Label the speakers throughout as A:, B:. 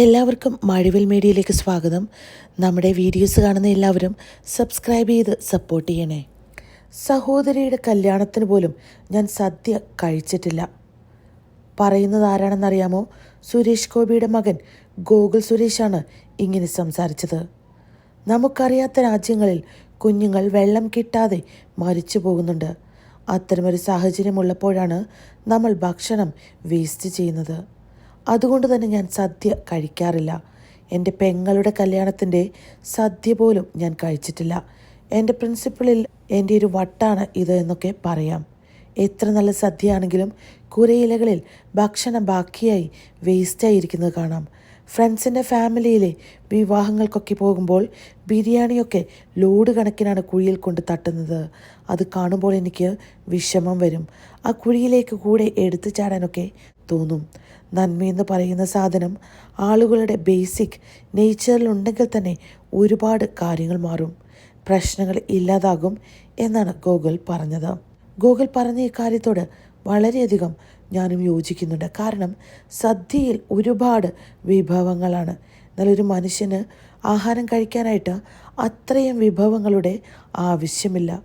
A: എല്ലാവർക്കും മഴവിൽ മീഡിയയിലേക്ക് സ്വാഗതം. നമ്മുടെ വീഡിയോസ് കാണുന്ന എല്ലാവരും സബ്സ്ക്രൈബ് ചെയ്ത് സപ്പോർട്ട് ചെയ്യണേ. സഹോദരിയുടെ കല്യാണത്തിന് പോലും ഞാൻ സദ്യ കഴിച്ചിട്ടില്ല. പറയുന്നത് ആരാണെന്നറിയാമോ? സുരേഷ് ഗോപിയുടെ മകൻ ഗോകുൽ സുരേഷാണ് ഇങ്ങനെ സംസാരിച്ചത്. നമുക്കറിയാത്ത രാജ്യങ്ങളിൽ കുഞ്ഞുങ്ങൾ വെള്ളം കിട്ടാതെ മരിച്ചു പോകുന്നുണ്ട്. അത്തരമൊരു സാഹചര്യമുള്ളപ്പോഴാണ് നമ്മൾ ഭക്ഷണം വേസ്റ്റ് ചെയ്യുന്നത്. അതുകൊണ്ട് തന്നെ ഞാൻ സദ്യ കഴിക്കാറില്ല. എന്റെ പെങ്ങളുടെ കല്യാണത്തിന്റെ സദ്യ പോലും ഞാൻ കഴിച്ചിട്ടില്ല. എന്റെ പ്രിൻസിപ്പിളിൽ എന്റെ ഒരു വട്ടാണ് ഇത് എന്നൊക്കെ പറയാം. എത്ര നല്ല സദ്യയാണെങ്കിലും കുരയിലകളിൽ ഭക്ഷണം ബാക്കിയായി വേസ്റ്റായിരിക്കുന്നത് കാണാം. ഫ്രണ്ട്സിന്റെ ഫാമിലിയിലെ വിവാഹങ്ങൾക്കൊക്കെ പോകുമ്പോൾ ബിരിയാണിയൊക്കെ ലോഡ് കണക്കിനാണ് കുഴിയിൽ കൊണ്ട് തട്ടുന്നത്. അത് കാണുമ്പോൾ എനിക്ക് വിഷമം വരും. ആ കുഴിയിലേക്ക് കൂടെ എടുത്തു ചാടാനൊക്കെ തോന്നും. നന്മയെന്ന് പറയുന്ന സാധനം ആളുകളുടെ ബേസിക് നേച്ചറിലുണ്ടെങ്കിൽ തന്നെ ഒരുപാട് കാര്യങ്ങൾ മാറും. പ്രശ്നങ്ങൾ ഇല്ലാതാകും എന്നാണ് ഗോകുൽ പറഞ്ഞത്. ഗോകുൽ പറഞ്ഞ ഈ കാര്യത്തോട് വളരെയധികം ഞാനും യോജിക്കുന്നുണ്ട്. കാരണം സദ്യയിൽ ഒരുപാട് വിഭവങ്ങളാണ്. ഒരു മനുഷ്യന് ആഹാരം കഴിക്കാനായിട്ട് അത്രയും വിഭവങ്ങളുടെ ആവശ്യമില്ല.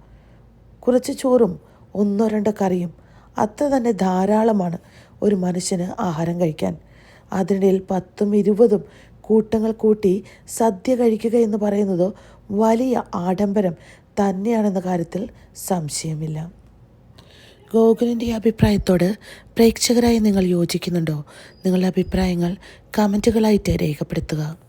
A: കുറച്ച് ചോറും ഒന്നോ രണ്ടോ കറിയും അത്ര തന്നെ ധാരാളമാണ് ഒരു മനുഷ്യന് ആഹാരം കഴിക്കാൻ. അതിനിടയിൽ പത്തും ഇരുപതും കൂട്ടങ്ങൾ കൂട്ടി സദ്യ കഴിക്കുക എന്ന് പറയുന്നത് വലിയ ആഡംബരം തന്നെയാണെന്ന കാര്യത്തിൽ സംശയമില്ല. ഗോകുലിന്റെ അഭിപ്രായത്തോട് പ്രേക്ഷകരായി നിങ്ങൾ യോജിക്കുന്നുണ്ടോ? നിങ്ങളുടെ അഭിപ്രായങ്ങൾ കമന്റുകളായിട്ട് രേഖപ്പെടുത്തുക.